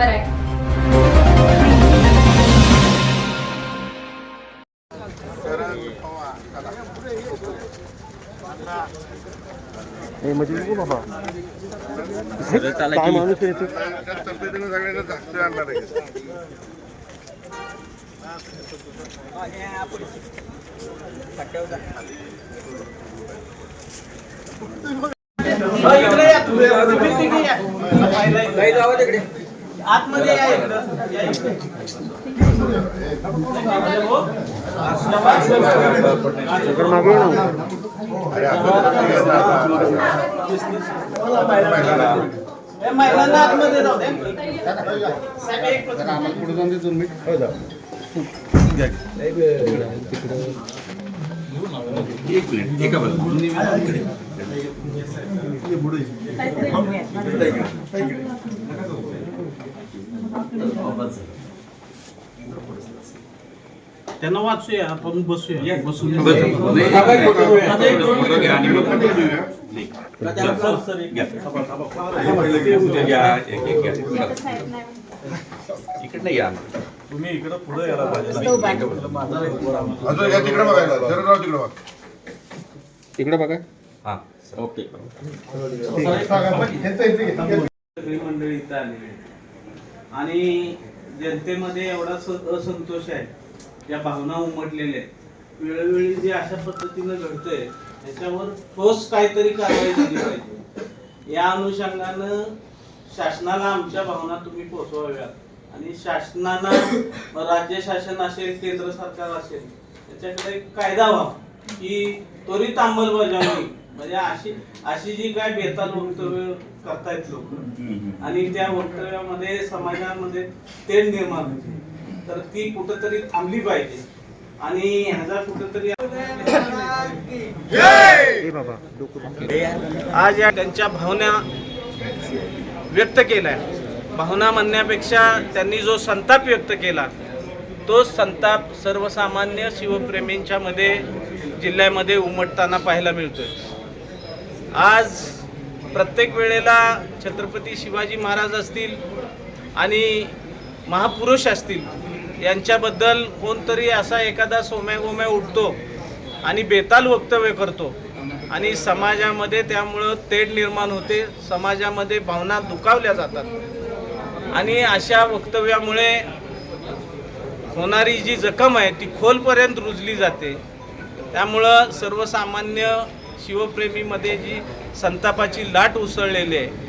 मराठी म्हणजे बाबा. काय माणूस आहे ते त्या तब्येतीनं सगळ्यांना धाकटे आणणार आहे इकडं. या. सगळं मागे ये आतमध्ये हे महिलांना आतमध्ये जाऊ दे. एक मिनिट. त्यांना वाचूया आपण बसूया बसून इकडनं या अजून या तिकडे बघायला जरा राव तिकडे बघा इकडे बघा हा ओके मंडळी. आणि जनतेमध्ये एवढा स- असंतोष आहे या भावना उमटलेल्या आहेत. वेळोवेळी जे अशा पद्धतीनं घडतंय त्याच्यावर ठोस काहीतरी कारवाई झाली पाहिजे. या अनुषंगानं शासनाला आमच्या भावना तुम्ही पोहोचवाव्या आणि शासनाला राज्य शासन असेल केंद्र सरकार असेल त्याच्याकडे एक कायदा व्हा की त्वरित अंमलबजावणी म्हणजे अशी अशी जी काय बेताल वक्तव्य करतायत लोक आणि त्या वक्तव्यामध्ये समाजामध्ये तेढ निर्माण होते. तर ती कुठंतरी थांबली पाहिजे. आणि ह्याचा कुठंतरी ए बाबा डोकं आज या त्यांच्या भावना व्यक्त केल्या. भावना म्हणण्यापेक्षा त्यांनी जो संताप व्यक्त केला तो संताप सर्वसामान्य शिवप्रेमींच्या मध्ये जिल्ह्यामध्ये उमटताना पाहायला मिळतोय. आज प्रत्येक वेळेला छत्रपती शिवाजी महाराज असतील आणि महापुरुष असतील यांच्याबद्दल कोणतरी असा एखादा सोम्या गोम्या उठतो आणि बेताल वक्तव्य करतो. आणि समाजामध्ये त्यामुळं तेढ निर्माण होते समाजामध्ये भावना दुखावल्या जातात. आणि अशा वक्तव्यामुळे होणारी जी जखम आहे ती खोलपर्यंत रुजली जाते. त्यामुळं सर्वसामान्य शिवप्रेमीमध्ये जी संतापाची लाट उसळलेली आहे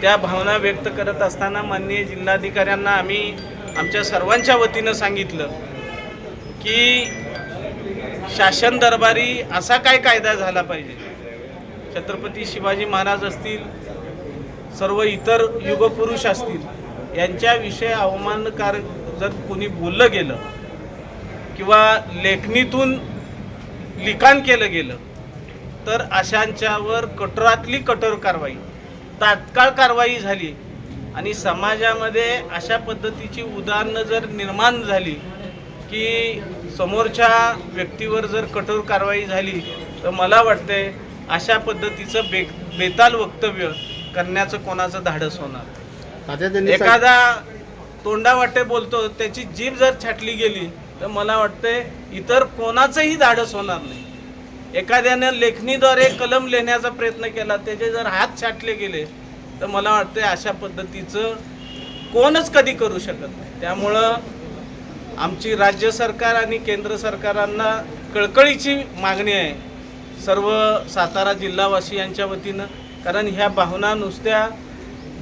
त्या भावना व्यक्त करत असताना माननीय जिल्हाधिकाऱ्यांना आम्ही आमच्या सर्वांच्या वतीनं सांगितलं की शासन दरबारी असा काय कायदा झाला पाहिजे. छत्रपती शिवाजी महाराज असतील सर्व इतर युगपुरुष असतील यांच्याविषयी अवमानकारक जर कोणी बोललं गेलं किंवा लेखणीतून लिखाण केलं गेलं तर अशांच्यावर कठोरातली कठोर कारवाई तात्काळ कारवाई झाली आणि समाजामध्ये अशा पद्धतीची उदाहरणं जर निर्माण झाली की समोरच्या व्यक्तीवर जर कठोर कारवाई झाली तर मला वाटते अशा पद्धतीचं बे बेताल वक्तव्य करण्याचं कोणाचं धाडस होणार? एखादा तोंडावाटे बोलतो त्याची जीभ जर छाटली गेली तर मला वाटते इतर कोणाचंही धाडस होणार नाही. एखाद्यानं लेखणीद्वारे कलम लिहिण्याचा प्रयत्न केला त्याचे जर हात छाटले गेले तर मला वाटते अशा पद्धतीचं कोणच कधी करू शकत नाही त्यामुळं आमची राज्य सरकार आणि केंद्र सरकारांना कळकळीची मागणी आहे सर्व सातारा जिल्हावासियांच्या वतीनं कारण ह्या भावना नुसत्या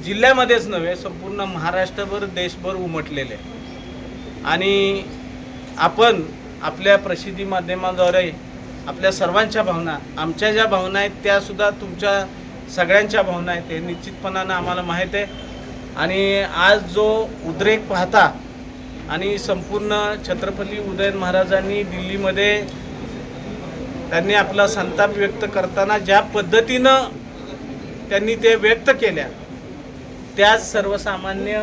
जिल्ह्यामध्येच नव्हे संपूर्ण महाराष्ट्रभर देशभर उमटलेले आहे. आणि आपण आपल्या प्रसिद्धी माध्यमाद्वारे आपल्या सर्वांच्या भावना आमच्या ज्या भावना आहेत त्या सुद्धा तुमच्या सगळ्यांच्या भावना आहेत हे निश्चितपणानं आम्हाला माहीत आहे. आणि आज जो उद्रेक पाहता आणि संपूर्ण छत्रपती उदयन महाराजांनी दिल्लीमध्ये त्यांनी आपला संताप व्यक्त करताना ज्या पद्धतीनं त्यांनी ते व्यक्त केल्या त्याच सर्वसामान्य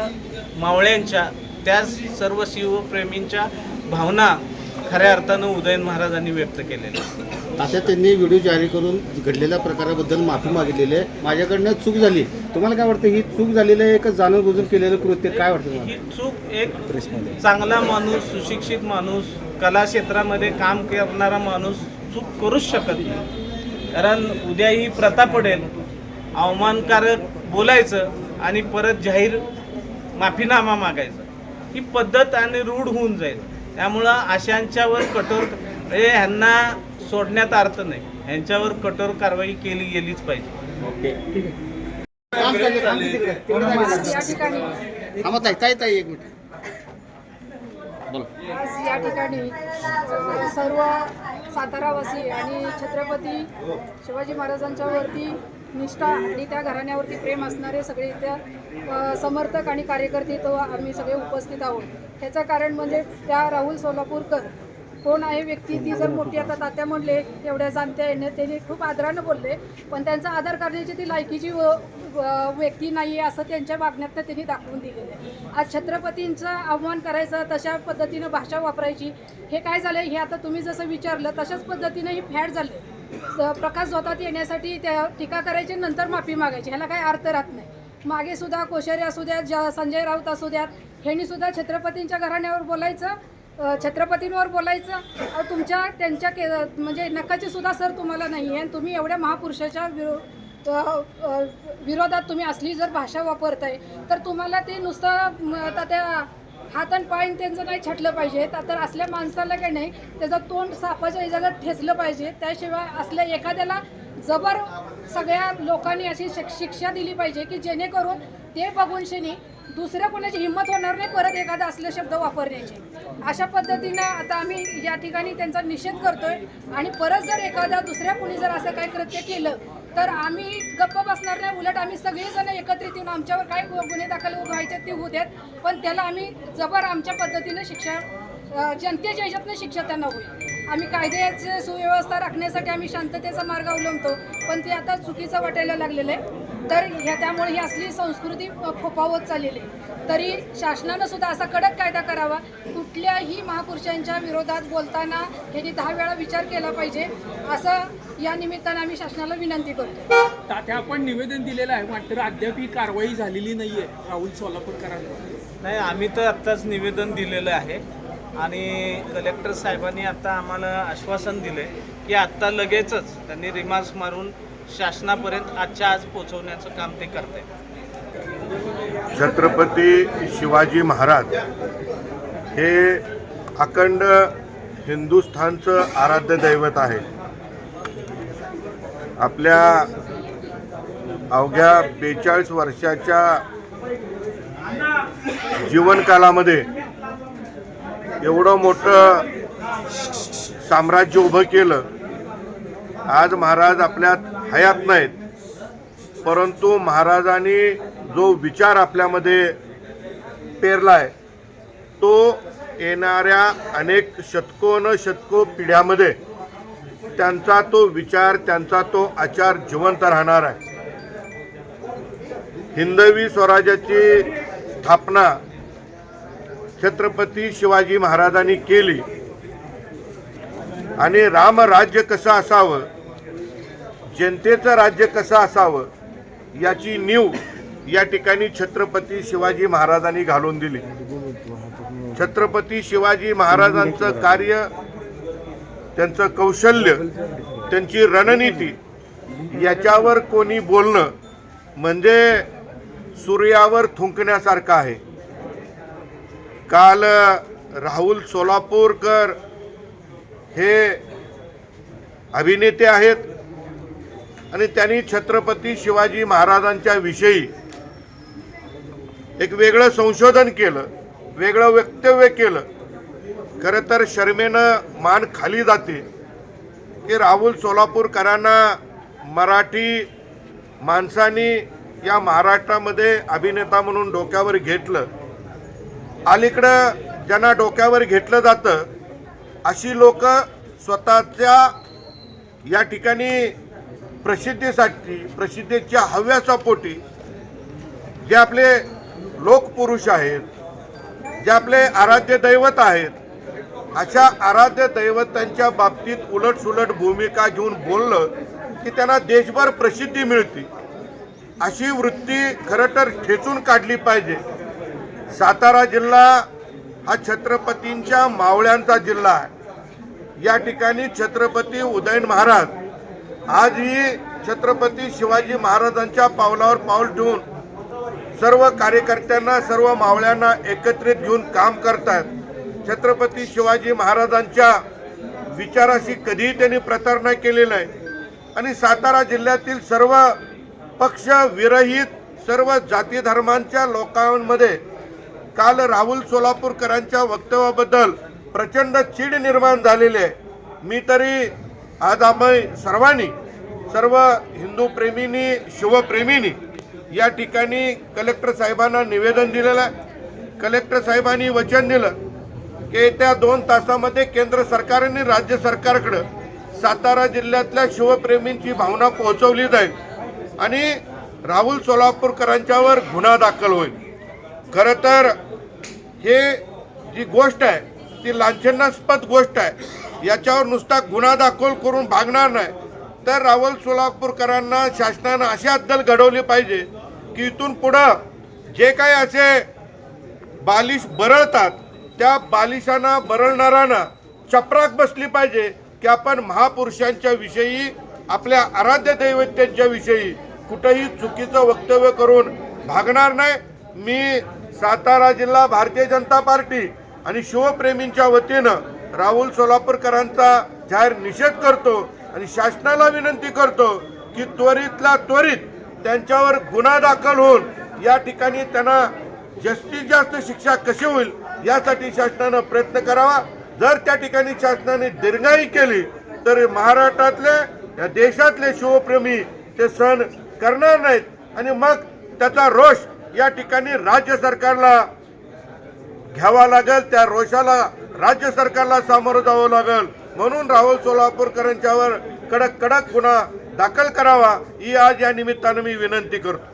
मावळ्यांच्या त्याच सर्व शिवप्रेमींच्या भावना खऱ्या अर्थानं उदयन महाराजांनी व्यक्त केलेलं. तात्या त्यांनी व्हिडिओ जारी करून घडलेल्या प्रकाराबद्दल माफी मागितलेली आहे. माझ्याकडनं चूक झाली. तुम्हाला काय वाटतं ही चूक झालेली आहे का जाणून बुजून केलेलं कृत्य? काय वाटतं ही चूक एक चांगला माणूस सुशिक्षित माणूस कला क्षेत्रामध्ये काम करणारा माणूस चूक करूच शकत नाही. कारण उद्या ही प्रथा पडेल अवमानकारक बोलायचं आणि परत जाहीर माफीनामा मागायचा. ही पद्धत आणि रूढ होऊन जाईल. त्यामुळं अशांच्यावर कठोर म्हणजे ह्यांना सोडण्यात अर्थ नाही. ह्यांच्यावर कठोर कारवाई केली गेलीच पाहिजे. एक मिनिट. आज या ठिकाणी सर्व सातारावासी आणि छत्रपती शिवाजी महाराजांच्या वरती निष्ठा आणि त्या घराण्यावरती प्रेम असणारे सगळे त्या समर्थक आणि कार्यकर्ते तो आम्ही सगळे उपस्थित आहोत. ह्याचं कारण म्हणजे त्या राहुल सोलापूरकर कोण आहे व्यक्ती ती जर मोठी आता तात्या म्हणले एवढ्या जाणत्या येणे त्यांनी खूप आदरानं बोलले पण त्यांचा आदर करण्याची ती लायकीची व व्यक्ती नाही आहे असं त्यांच्या वागण्यातनं त्यांनी दाखवून दिलेलं आहे. आज छत्रपतींचं आव्हान करायचं तशा पद्धतीनं भाषा वापरायची हे काय झालं हे आता तुम्ही जसं विचारलं तशाच पद्धतीनं ही फॅड झाले प्रकाश स्वतःत येण्यासाठी त्या टीका करायची नंतर माफी मागायची. ह्याला काही अर्थ राहत नाही. मागे सुद्धा कोश्यारी असू द्यात ज संजय राऊत असू द्यात ह्यांनी सुद्धा छत्रपतींच्या घराण्यावर बोलायचं छत्रपतींवर बोलायचं. तुमच्या त्यांच्या के म्हणजे नकाची सुद्धा सर तुम्हाला नाही आहे. आणि तुम्ही एवढ्या महापुरुषाच्या विरो विरोधात तुम्ही असली जर भाषा वापरताय तर तुम्हाला ते नुसतं त्या हात आणि पाय त्यांचं नाही छटलं पाहिजे. तर असल्या माणसाला काही नाही त्याचं तोंड सापाच्या जागात ठेचलं पाहिजे. त्याशिवाय असल्या एखाद्याला जबर सगळ्या लोकांनी अशी शिक्षा दिली पाहिजे की जेणेकरून ते बघून शनी दुसऱ्या कोणाची हिंमत होणार नाही परत एखादा असले शब्द वापरण्याचे. अशा पद्धतीनं आता आम्ही या ठिकाणी त्यांचा निषेध करतोय. आणि परत जर एखादा दुसऱ्या कोणी जर असं काही कृत्य केलं तर आम्ही गप्प बसणार नाही उलट आम्ही सगळेजण एकत्रित येऊन आमच्यावर काय गुन्हे दाखल व्हायचे ते होऊ देत पण त्याला आम्ही जबर आमच्या पद्धतीनं शिक्षा जनतेच्या ह्याच्यातनं शिक्षा त्यांना होईल. आम्ही कायद्याची सुव्यवस्था राखण्यासाठी आम्ही शांततेचा मार्ग अवलंबतो पण ते आता चुकीचं वाटायला लागलेलं आहे. तर ह्या त्यामुळे ही असली संस्कृती फोफावत चाललेली आहे. तरी शासनानं सुद्धा असा कडक कायदा करावा. कुठल्याही महापुरुषांच्या विरोधात बोलताना ह्यांनी दहा वेळा विचार केला पाहिजे असं या निमित्तानं आम्ही शासनाला विनंती करतो. तात्या आपण निवेदन दिलेलं आहे. मात्र अद्याप ही कारवाई झालेली नाहीये राहुल सोलापूरकरांवर. नाही आम्ही तर आत्ताच निवेदन दिलेलं आहे. आणि कलेक्टर साहेबांनी आता आम्हाला आश्वासन दिले की आत्ता लगेचच त्यांनी रिमार्क्स मारून शासनापर्यंत आजच्या आज पोहोचवण्याचं काम ते करते छत्रपती शिवाजी महाराज हे अखंड हिंदुस्थानचं आराध्य दैवत आहे. आपल्या अवघ्या बेचाळीस वर्षाच्या जीवनकालामध्ये एवढं मोठं साम्राज्य उभं केलं आज महाराज आपल्यात हयात नाहीत. परंतु महाराजांनी जो विचार आपल्यामध्ये पेरला आहे तो येणाऱ्या अनेक शतको न शतको पिढ्यामध्ये त्यांचा तो विचार त्यांचा तो आचार जिवंत राहणार आहे. हिंदवी स्वराज्याची स्थापना छत्रपती शिवाजी महाराजांनी केली. आणि रामराज्य कसं असावं जनतेचं राज्य कसं असावं याची नीव या ठिकाणी छत्रपती शिवाजी महाराजांनी घालून दिली. छत्रपती शिवाजी महाराजांचं कार्य त्यांचं कौशल्य त्यांची रणनीती याच्यावर कोणी बोलणं म्हणजे सूर्यावर थुंकण्यासारखं आहे. काल राहुल सोलापूरकर हे अभिनेते आहेत. आणि त्यांनी छत्रपती शिवाजी महाराजांच्या विषयी एक वेगळं संशोधन केलं वेगळं वक्तव्य केलं. खरं तर शर्मेनं मान खाली जाते की राहुल सोलापूरकरांना मराठी माणसांनी या महाराष्ट्रामध्ये अभिनेता म्हणून डोक्यावर घेतलं. अलीकडं ज्यांना डोक्यावर घेतलं जातं अशी लोक स्वतःच्या या ठिकाणी प्रसिद्धीसाठी प्रसिद्धीच्या हव्याचा पोटी जे आपले लोकपुरुष आहेत जे आपले आराध्य दैवत आहेत अशा आराध्य दैवतांच्या बाबतीत उलटसुलट भूमिका घेऊन बोललं की त्यांना देशभर प्रसिद्धी मिळते. अशी वृत्ती खरं तर ठेचून काढली पाहिजे. सातारा जिल्हा हा छत्रपतींच्या मावळ्यांचा जिल्हा आहे. या ठिकाणी छत्रपती उदयन महाराज आजही छत्रपती शिवाजी महाराजांच्या पावलावर पाऊल ठेवून सर्व कार्यकर्त्यांना सर्व मावळ्यांना एकत्रित घेऊन काम करतात छत्रपती शिवाजी महाराजांच्या विचाराशी कधीही त्यांनी प्रतारणा केली नाही आणि सातारा जिल्ह्यातील सर्व पक्ष विरहित सर्व जाती धर्मांच्या लोकांमध्ये काल राहुल सोलापूरकरांच्या वक्तव्याबद्दल प्रचंड चीड निर्माण झालेली आहे. मी तरी आज आम्ही सर्वांनी सर्व हिंदू प्रेमींनी शिवप्रेमींनी या ठिकाणी कलेक्टर साहेबांना निवेदन दिलेलं आहे. कलेक्टर साहेबांनी वचन दिलं की येत्या दोन तासामध्ये केंद्र सरकारने राज्य सरकारकडं सातारा जिल्ह्यातल्या शिवप्रेमींची भावना पोहोचवली जाईल आणि राहुल सोलापूरकरांच्यावर गुन्हा दाखल होईल. खरं तर हे जी गोष्ट आहे ती लांछनास्पद गोष्ट आहे. याच्यावर नुसता गुन्हा दाखल करून भागणार नाही. तर रावल सोलापूरकरांना शासनानं अशी अद्दल घडवली पाहिजे की इथून पुढं जे काही असे बालिश बरळतात त्या बालिशांना बरळणाऱ्यांना चपराक बसली पाहिजे की आपण महापुरुषांच्या विषयी आपल्या आराध्य दैवत्यांच्या विषयी कुठंही चुकीचं वक्तव्य करून भागणार नाही. मी सातारा जिल्हा भारतीय जनता पार्टी आणि शिवप्रेमींच्या वतीनं राहुल सोलापूरकरांचा जाहीर निषेध करतो आणि शासनाला विनंती करतो की त्वरितला त्वरित त्यांच्यावर गुन्हा दाखल होऊन या ठिकाणी त्यांना जास्तीत जास्त शिक्षा कशी होईल यासाठी शासनानं प्रयत्न करावा. जर त्या ठिकाणी शासनाने दीर्घाई केली तर महाराष्ट्रातले या देशातले शिवप्रेमी ते सहन करणार नाहीत. आणि मग त्याचा रोष या ठिकाणी राज्य सरकारला घ्यावा लागेल त्या रोषाला राज्य सरकारला सामोरं जावं लागेल. म्हणून राहुल सोलापूरकरांच्यावर कडक कडक गुन्हा दाखल करावा ही आज या निमित्तानं मी विनंती करतो.